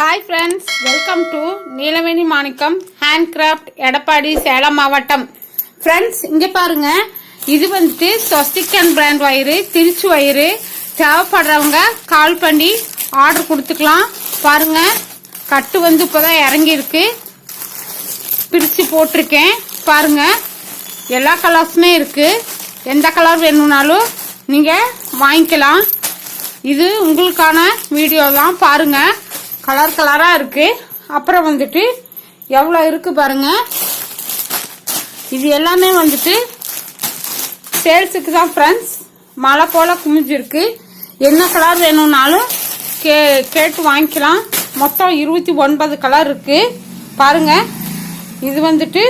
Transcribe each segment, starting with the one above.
Hi friends welcome to Neelaveni Manickam handcraft Edappadi Salem மாவட்டம் friends இங்கே பாருங்க. இது வந்துட்டு சொஸ்டிக்கன் பிராண்ட் வயிறு திருச்சி வயிறு. தேவைப்படுறவங்க கால் பண்ணி ஆர்டர் கொடுத்துக்கலாம். பாருங்க. கட்டு வந்து இப்போதான் இறங்கியிருக்கு. பிரித்து போட்டிருக்கேன். பாருங்க. எல்லா கலர்ஸுமே இருக்கு. எந்த கலர் வேணும்னாலும் நீங்கள் வாங்கிக்கலாம். இது உங்களுக்கான வீடியோ தான். பாருங்கள் கலர் கலராக இருக்கு. அப்புறம் வந்துட்டு எவ்வளோ இருக்கு பாருங்க. இது எல்லாமே வந்துட்டு சேல்ஸுக்கு தான் ஃப்ரெண்ட்ஸ் மழை போல குமிஞ்சிருக்கு. என்ன கலர் வேணும்னாலும் கே கேட்டு வாங்கிக்கலாம். மொத்தம் இருபத்தி ஒன்பது கலர் இருக்கு. பாருங்க. இது வந்துட்டு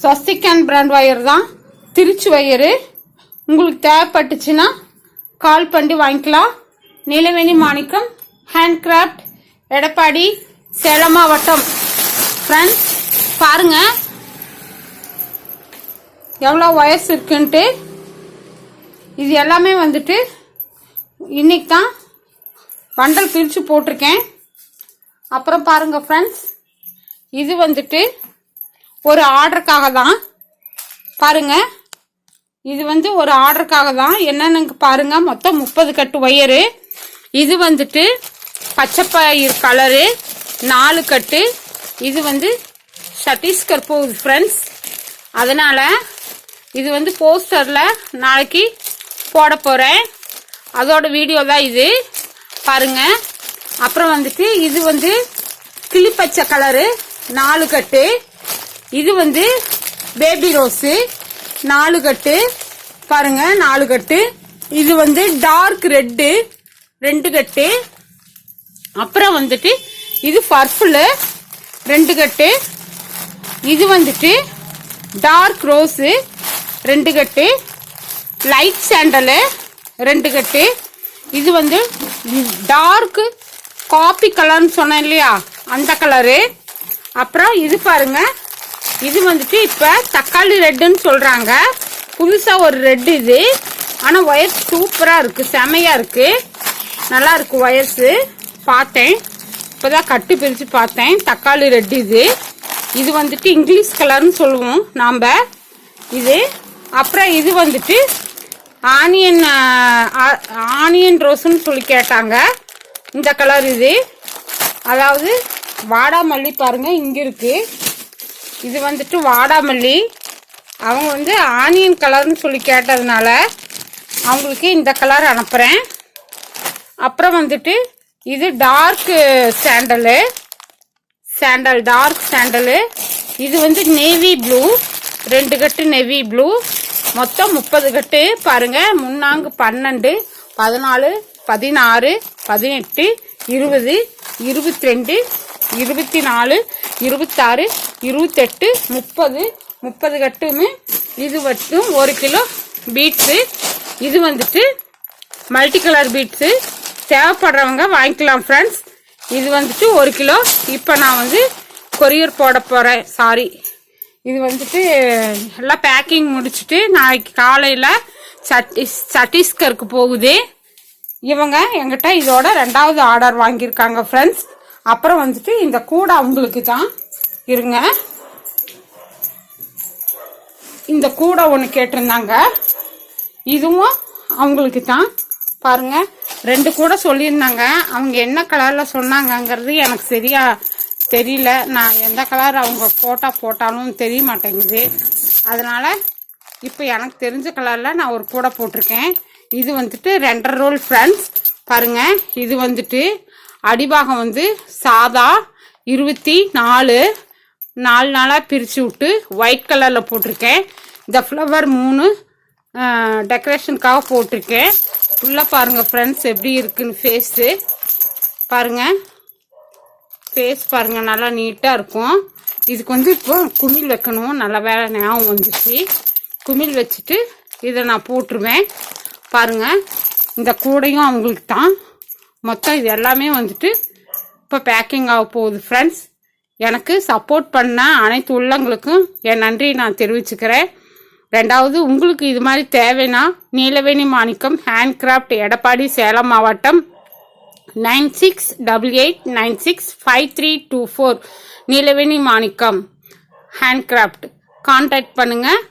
ஸ்வஸ்திகன் பிராண்ட் ஒயர் தான். திருச்சி ஒயரு உங்களுக்கு தேவைப்பட்டுச்சுன்னா கால் பண்ணி வாங்கிக்கலாம். நீலவேணி மாணிக்கம் ஹேண்ட்கிராஃப்ட் எடப்பாடி சேலம் மாவட்டம். ஃப்ரெண்ட்ஸ் பாருங்க. எவ்வளோ வயசு இருக்குன்ட்டு. இது எல்லாமே வந்துட்டு இன்னைக்கு தான் வண்டல் பிரித்து போட்டிருக்கேன். அப்புறம் பாருங்க ஃப்ரெண்ட்ஸ் இது வந்துட்டு ஒரு ஆர்டருக்காக தான். பாருங்க. இது வந்து ஒரு ஆர்டருக்காக தான். என்னென்னு பாருங்க மொத்தம் முப்பது கட்டு ஒயரு. இது வந்துட்டு பச்சைப்பயிர் கலரு நாலு கட்டு. இது வந்து சத்தீஸ்கர் போகுது ஃப்ரெண்ட்ஸ் அதனால் இது வந்து போஸ்டரில் நாளைக்கு போட போகிறேன் அதோட வீடியோ தான் இது. பாருங்கள் அப்புறம் வந்துட்டு இது வந்து கிளிப்பச்சை கலரு நாலு கட்டு. இது வந்து பேபி ரோஸு நாலு கட்டு. பாருங்க நாலு கட்டு. இது வந்து டார்க் ரெட்டு ரெண்டு கட்டு. அப்புறம் வந்துட்டு இது பர்பிள் ரெண்டு கட்டு. இது வந்துட்டு டார்க் ரோஸு ரெண்டு கட்டு. லைட் சாண்டலு ரெண்டு கட்டு. இது வந்து டார்க்கு காப்பி கலர்னு சொன்னேன் இல்லையா? அந்த கலரு. அப்புறம் இது பாருங்க. இது வந்துட்டு இப்போ தக்காளி ரெட்டுன்னு சொல்கிறாங்க புதுசாக ஒரு ரெட்டு இது. ஆனால் ஒயர் சூப்பராக இருக்குது செமையாக இருக்குது நல்லாயிருக்கு ஒயர்ஸு பார்த்தேன். இப்போதான் கட்டு பிரித்து பார்த்தேன். தக்காளி ரெட் இது. இது வந்துட்டு இங்கிலீஷ் கலர்னு சொல்லுவோம் நாம் இது. அப்புறம் இது வந்துட்டு ஆனியன் ஆனியன் ரோஸ்ன்னு சொல்லி கேட்டாங்க. இந்த கலர் இது. அதாவது வாடாமல்லி பாருங்கள் இங்கே இருக்குது இது வந்துட்டு வாடாமல்லி அவங்க வந்து ஆனியன் கலர்னு சொல்லி கேட்டதுனால அவங்களுக்கு இந்த கலர் அனுப்புகிறேன் அப்புறம் வந்துட்டு இது dark sandal sandal dark sandal இது வந்து நேவி ப்ளூ ரெண்டு கட்டு நெவி ப்ளூ மொத்தம் முப்பது கட்டு. பாருங்க முன்னாங்கு பன்னெண்டு பதினாலு பதினாறு பதினெட்டு இருபது இருபத்தி ரெண்டு இருபத்தி நாலு இருபத்தாறு இருபத்தெட்டு முப்பது. முப்பது கட்டுமே இது மட்டும் ஒரு கிலோ பீட்ஸு இது வந்துட்டு மல்டி கலர் பீட்ஸு தேவைப்படுறவங்க வாங்கிக்கலாம் ஃப்ரெண்ட்ஸ் இது வந்துட்டு ஒரு கிலோ. இப்போ நான் வந்து கொரியர் போட போகிறேன் சாரி இது வந்துட்டு எல்லாம் பேக்கிங் முடிச்சுட்டு நாளைக்கு காலையில் சட்டீஸ் சட்டீஸ்கருக்கு போகுது. இவங்க எங்கிட்ட இதோட ரெண்டாவது ஆர்டர் வாங்கியிருக்காங்க ஃப்ரெண்ட்ஸ் அப்புறம் வந்துட்டு இந்த கூடை அவங்களுக்கு தான். இருங்க. இந்த கூடை ஒன்று கேட்டிருந்தாங்க. இதுவும் அவங்களுக்கு தான். பாருங்கள் ரெண்டு கூட சொல்லியிருந்தாங்க. அவங்க என்ன கலரில் சொன்னாங்கங்கிறது எனக்கு சரியா தெரியல. நான் எந்த கலர் அவங்க ஃபோட்டோ போட்டாலும் தெரிய மாட்டேங்குது அதனால் இப்போ எனக்கு தெரிஞ்ச கலரில் நான் ஒரு கூடை போட்டிருக்கேன். இது வந்துட்டு ரெண்டரை ரோல் ஃப்ரெண்ட்ஸ் பாருங்கள் இது வந்துட்டு அடிபாகம் வந்து சாதா இருபத்தி நாலு. நாலு நாளாக பிரித்து விட்டு ஒயிட் கலரில் போட்டிருக்கேன். இந்த ஃப்ளவர் மூணு டெக்கரேஷனுக்காக போட்டிருக்கேன். உள்ளே பாருங்கள் ஃப்ரெண்ட்ஸ் எப்படி இருக்குன்னு ஃபேஸு பாருங்கள் ஃபேஸ் பாருங்கள் நல்லா நீட்டாக இருக்கும். இதுக்கு வந்து இப்போ குமிழ் வைக்கணும். நல்ல வேலை ஞாபகம் வந்துச்சு. குமிழ் வச்சுட்டு இதை நான் போட்டுருவேன். பாருங்கள் இந்த கூடையும் அவங்களுக்கு தான். மொத்தம் இது எல்லாமே வந்துட்டு இப்போ பேக்கிங் ஆக போகுது ஃப்ரெண்ட்ஸ் எனக்கு சப்போர்ட் பண்ண அனைத்து உள்ளங்களுக்கும் என் நன்றியை நான் தெரிவிச்சுக்கிறேன். ரெண்டாவது உங்களுக்கு இது மாதிரி தேவைன்னா நீலவேணி மாணிக்கம் ஹேண்ட்கிராஃப்ட் எடப்பாடி சேலம் மாவட்டம் nine six double eight nine six five three two four. Neelaveni Manickam handcraft contact பண்ணுங்கள்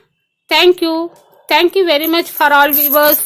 thank you thank you very much for all viewers